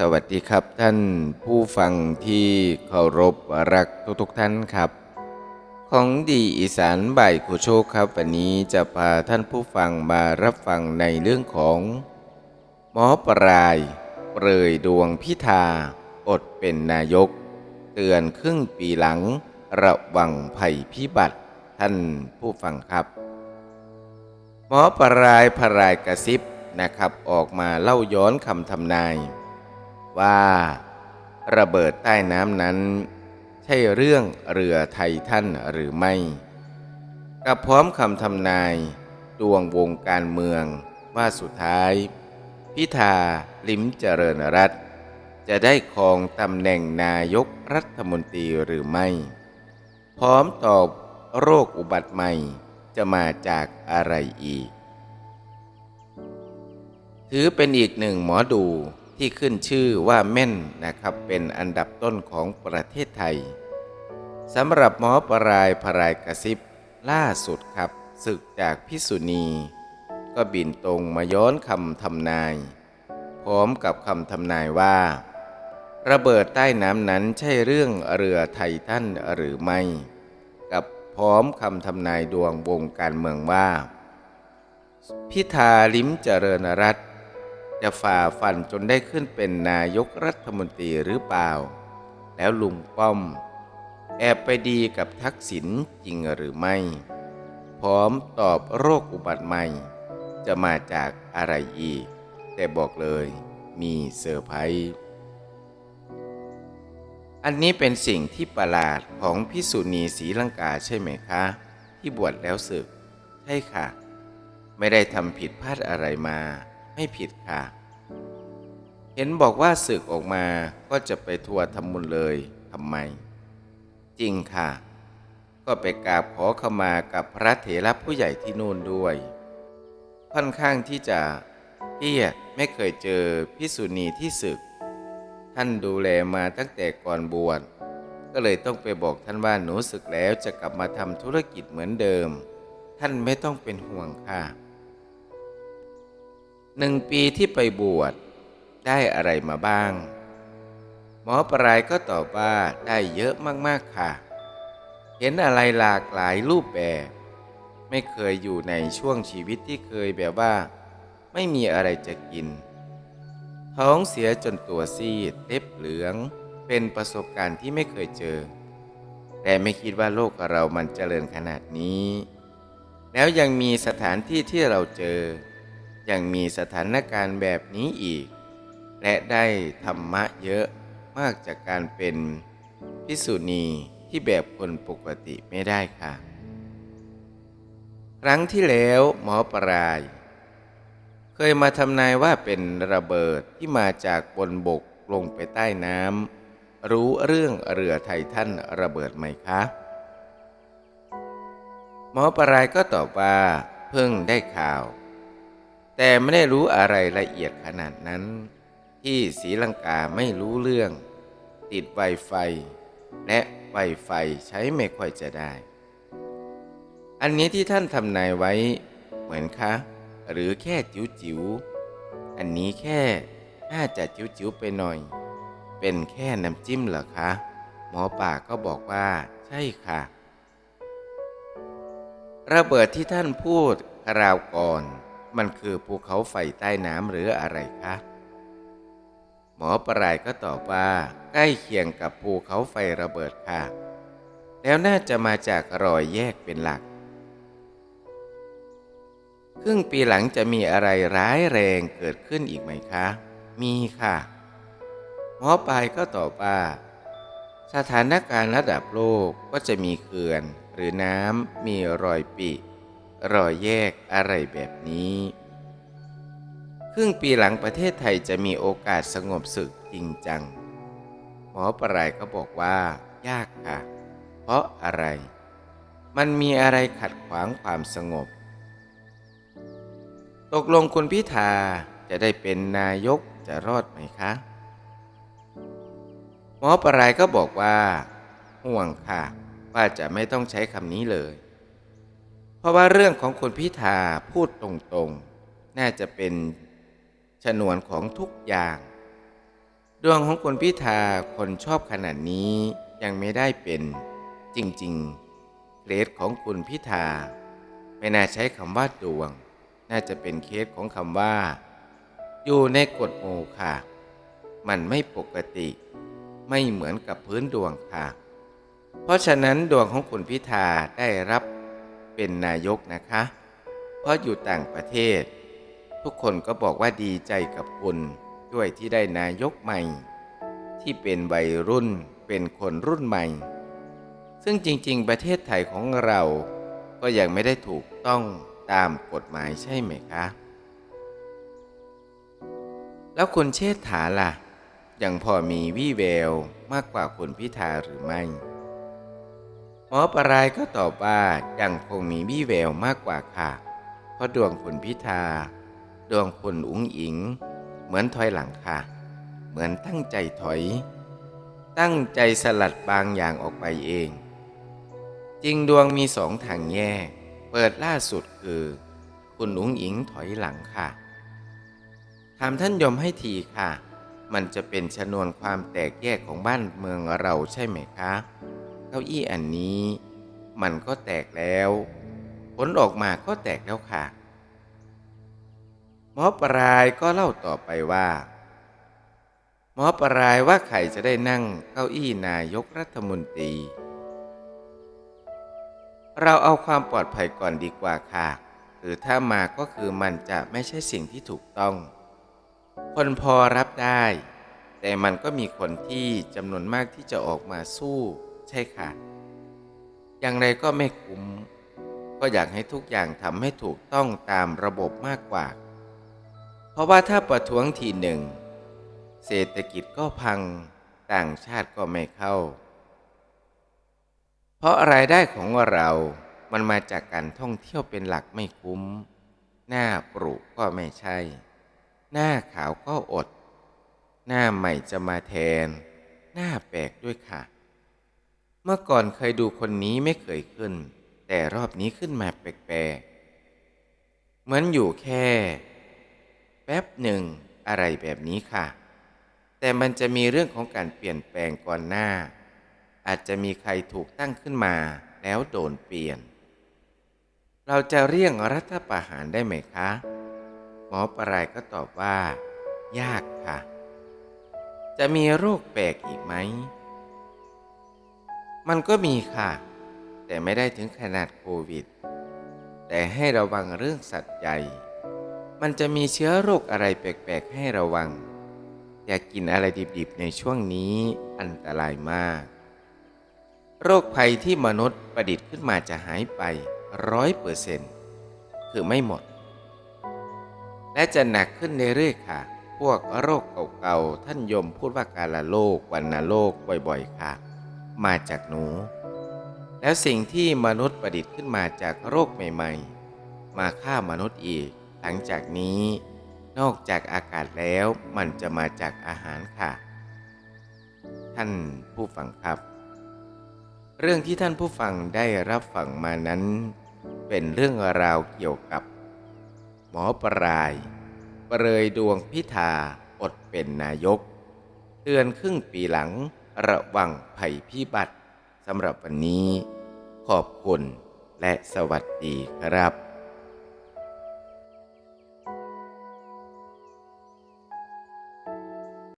สวัสดีครับท่านผู้ฟังที่เคารพรักทุกๆท่านครับ ของดีอีสานบ่ายคูโชคครับ วันนี้จะพาท่านผู้ฟังมารับฟังในเรื่องของหมอปราย เปรยดวงพิธาอดเป็นนายก เตือนครึ่งปีหลัง ระวังภัยพิบัติท่านผู้ฟังครับ หมอปรายพรายกระซิบนะครับออกมาเล่าย้อนคำทำนาย ว่าระเบิดใต้น้ำนั้น ใช่เรื่องเรือไททันหรือไม่ กับพร้อมคำทำนายดวงวงการเมืองว่าสุดท้าย พิธาลิมเจริญรัตจะได้ครองตำแหน่งนายกรัฐมนตรีหรือไม่ พร้อมตอบโรคอุบัติใหม่จะมาจากอะไรอีก ถือเป็นอีกหนึ่งหมอดู ที่ขึ้นชื่อว่าแม่นนะครับเป็นอันดับต้นของประเทศไทยสำหรับหมอปรายพรายกระซิบล่าสุดครับศึกจากพิษุณี ก็บินตรงมาย้อนคำทำนาย พร้อมกับคำทำนายว่า ระเบิดใต้น้ำนั้นใช่เรื่องเรือไททันหรือไม่ กับพร้อมคำทำนายดวงวงการเมืองว่า พิธาลิ้มเจริญรัตน์ จะฝ่าฟันจนได้ขึ้นเป็นนายกรัฐมนตรีหรือเปล่า แล้วลุงป้อม แอบไปดีกับทักษิณจริงหรือไม่ พร้อมตอบโรคอุบัติใหม่ จะมาจากอะไรอีก แต่บอกเลยมีเซอร์ไพรส์อันนี้เป็นสิ่งที่ประหลาดของพิสุณีศรีลังกาใช่ไหมคะ ที่บวชแล้วศึก ใช่ค่ะ ไม่ได้ทำผิดพลาดอะไรมา ไม่ผิดค่ะ เห็นบอกว่าศึกออกมาก็จะไปทัวร์ทำบุญเลยทำไม จริงค่ะ ก็ไปกราบขอขมากับพระเถระผู้ใหญ่ที่นู่นด้วย ค่อนข้างที่จะเครียดไม่เคยเจอพิสุณีที่ศึก ท่านดูแลมาตั้งแต่ก่อนบวชก็เลยต้องไปบอกท่านว่าหนูศึกแล้วจะกลับมาทำธุรกิจเหมือนเดิม ท่านไม่ต้องเป็นห่วงค่ะ หนึ่งปีที่ไปบวชได้อะไรมาบ้าง หมอปรายก็ตอบว่าได้เยอะมากๆค่ะ เห็นอะไรหลากหลายรูปแบบ ไม่เคยอยู่ในช่วงชีวิตที่เคยแบบว่า ไม่มีอะไรจะกิน ท้องเสียจนตัวซีดเล็บเหลือง เป็นประสบการณ์ที่ไม่เคยเจอ แต่ไม่คิดว่าโลกเรามันเจริญขนาดนี้ แล้วยังมีสถานที่ที่เราเจอ ยังมีสถานการณ์แบบนี้อีก และได้ธรรมะเยอะมากจากการเป็นพิสุณีที่แบบคนปกติไม่ได้ค่ะ ครั้งที่แล้วหมอปราย เคยมาทำนายว่าเป็นระเบิดที่มาจากบนบกลงไปใต้น้ำรู้เรื่องเรือไททันระเบิดไหมคะหมอปรายก็ตอบว่า เพิ่งได้ข่าว แต่ไม่ได้รู้อะไรละเอียดขนาดนั้น ที่ศรีลังกาไม่รู้เรื่อง ติดไวไฟ และไวไฟใช้ไม่ค่อยจะได้ อันนี้ที่ท่านทำนายไว้เหมือนคะ หรือแค่จิ๋วจิ๋วอันนี้แค่น่าจะจิ๋วจิ๋วไปหน่อย เป็นแค่น้ำจิ้มเหรอคะ หมอป่าก็บอกว่าใช่ค่ะ ระเบิดที่ท่านพูดคราวก่อน มันคือภูเขาไฟใต้น้ำหรืออะไรคะ หมอปรายก็ตอบว่าใกล้เคียงกับภูเขาไฟระเบิดค่ะ แล้วน่าจะมาจากรอยแยกเป็นหลัก ครึ่งปีหลังจะมีอะไรร้ายแรงเกิดขึ้นอีกไหมคะ มีค่ะ หมอปลายก็ตอบว่าสถานการณ์ระดับโลกก็จะมีเขื่อน หรือน้ำมีรอยปิ รอยแยกอะไรแบบนี้ ครึ่งปีหลังประเทศไทยจะมีโอกาสสงบศึกจริงจัง หมอปรายก็บอกว่า ยากค่ะ เพราะอะไร มันมีอะไรขัดขวางความสงบ ตกลงคุณพิธาจะได้เป็นนายกจะรอดไหมคะ หมอปรายก็บอกว่า ห่วงค่ะ ว่าจะไม่ต้องใช้คำนี้เลย เพราะว่าเรื่องของคุณพิธาพูดตรงๆ น่าจะเป็นฉนวนของทุกอย่าง ดวงของคุณพิธาคนชอบขนาดนี้ยังไม่ได้เป็นจริงๆเคสของคุณพิธา ไม่น่าใช้คำว่าดวง น่าจะเป็นเคสของคำว่า อยู่ในกฎหมู่ค่ะ มันไม่ปกติ ไม่เหมือนกับพื้นดวงค่ะ เพราะฉะนั้นดวงของคุณพิธาได้รับ เป็นนายกนะคะ เพราะอยู่ต่างประเทศ ทุกคนก็บอกว่าดีใจกับคุณด้วยที่ได้นายกใหม่ ที่เป็นวัยรุ่นเป็นคนรุ่นใหม่ ซึ่งจริงๆ ประเทศไทยของเรา ก็ยังไม่ได้ถูกต้องตามกฎหมายใช่ไหมคะ แล้วคุณเชษฐาล่ะ ยังพอมีวี่แววมากกว่าคุณพิธาหรือไม่ หมอปรายก็ตอบว่ายังคงมีวี่แววมากกว่าค่ะ เพราะดวงคุณพิธา ดวงคุณอุ๋งอิง เหมือนถอยหลังค่ะ เหมือนตั้งใจถอย ตั้งใจสลัดบางอย่างออกไปเอง จริงดวงมีสองทางแยก เปิดล่าสุดคือ คุณอุ๋งอิงถอยหลังค่ะถามท่านยมให้ทีค่ะ มันจะเป็นชนวนความแตกแยกของบ้านเมืองเราใช่ไหมคะ ก้าอี้อันนี้ มันก็แตกแล้วผลออกมาก็แตกแล้วค่ะ หมอปรายก็เล่าต่อไปว่า หมอปรายว่าใครจะได้นั่งเก้าอี้นายกรัฐมนตรี เราเอาความปลอดภัยก่อนดีกว่าค่ะ หรือถ้ามาก็คือมันจะไม่ใช่สิ่งที่ถูกต้อง คนพอรับได้ แต่มันก็มีคนที่จำนวนมากที่จะออกมาสู้ ใช่ค่ะ อย่างไรก็ไม่คุ้ม ก็อยากให้ทุกอย่างทำให้ถูกต้องตามระบบมากกว่า เพราะว่าถ้าประท้วงทีหนึ่ง เศรษฐกิจก็พังต่างชาติก็ไม่เข้า เพราะรายได้ของเรามันมาจากการท่องเที่ยวเป็นหลักไม่คุ้ม หน้าปลูกก็ไม่ใช่ หน้าขาวก็อด หน้าใหม่จะมาแทน หน้าแปลกด้วยค่ะ เมื่อก่อนเคยดูคนนี้ไม่เคยขึ้น แต่รอบนี้ขึ้นมาแปลกๆ เหมือนอยู่แค่ แป๊บหนึ่งอะไรแบบนี้ค่ะ แต่มันจะมีเรื่องของการเปลี่ยนแปลงก่อนหน้า อาจจะมีใครถูกตั้งขึ้นมาแล้วโดนเปลี่ยน เราจะเรียกรัฐประหารได้ไหมคะ หมอปรายก็ตอบว่า ยากค่ะ จะมีโรคแปลกอีกไหม มันก็มีค่ะ แต่ไม่ได้ถึงขนาดโควิด แต่ให้ระวังเรื่องสัตว์ใหญ่ มันจะมีเชื้อโรคอะไรแปลกๆให้ระวัง อย่ากกินอะไรดิบๆในช่วงนี้อันตรายมาก โรคภัยที่มนุษย์ประดิษฐ์ขึ้นมาจะหายไปร้อยเปอร์เซ็นต์คือไม่หมด และจะหนักขึ้นเรื่อยๆค่ะ พวกโรคเก่าๆท่านยมพูดว่าการละโรควันนาโรคบ่อยๆค่ะ มาจากหนู แล้วสิ่งที่มนุษย์ประดิษฐ์ขึ้นมาจากโรคใหม่ ๆ มาฆ่ามนุษย์อีก หลังจากนี้ นอกจากอากาศแล้วมันจะมาจากอาหารค่ะ ท่านผู้ฟังครับ เรื่องที่ท่านผู้ฟังได้รับฟังมานั้น เป็นเรื่องราวเกี่ยวกับ หมอปรายเปรยดวงพิธาอดเป็นนายก เตือนครึ่งปีหลัง ระวังภัยพิบัติสำหรับวันนี้ ขอบคุณและสวัสดีครับ